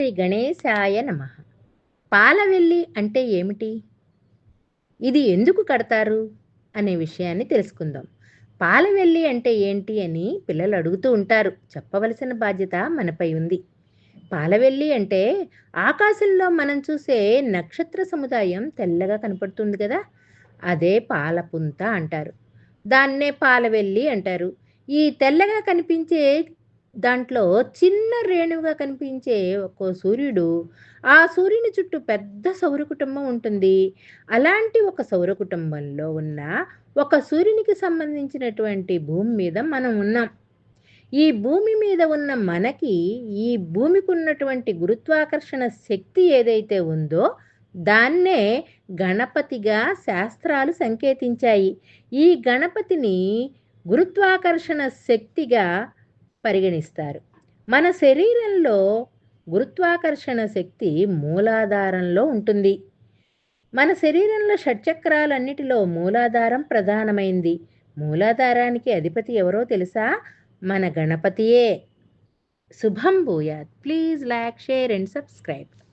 శ్రీ గణేశాయ నమ. పాలవెల్లి అంటే ఏమిటి? ఇది ఎందుకు కడతారు? అనే విషయాన్ని తెలుసుకుందాం. పాలవెల్లి అంటే ఏంటి అని పిల్లలు అడుగుతూ ఉంటారు. చెప్పవలసిన బాధ్యత మనపై ఉంది. పాలవెల్లి అంటే ఆకాశంలో మనం చూసే నక్షత్ర సముదాయం తెల్లగా కనపడుతుంది కదా? అదే పాలపుంత అంటారు. దాన్నే పాలవెల్లి అంటారు. ఈ తెల్లగా కనిపించే దాంట్లో చిన్న రేణువుగా కనిపించే ఒక సూర్యుడు ఆ సూర్యుని చుట్టూ పెద్ద సౌర కుటుంబం ఉంటుంది. అలాంటి ఒక సౌర కుటుంబంలో ఉన్న ఒక సూర్యునికి సంబంధించినటువంటి భూమి మీద మనం ఉన్నాం. ఈ భూమి మీద ఉన్న మనకి ఈ భూమికి ఉన్నటువంటి గురుత్వాకర్షణ శక్తి ఏదైతే ఉందో దాన్నే గణపతిగా శాస్త్రాలు సంకేతించాయి. ఈ గణపతిని గురుత్వాకర్షణ శక్తిగా పరిగణిస్తారు. మన శరీరంలో గురుత్వాకర్షణ శక్తి మూలాధారంలో ఉంటుంది. మన శరీరంలో షట్చక్రాలన్నిటిలో మూలాధారం ప్రధానమైంది. మూలాధారానికి అధిపతి ఎవరో తెలుసా? మన గణపతియే. శుభం భూయాత్. Please like share and subscribe.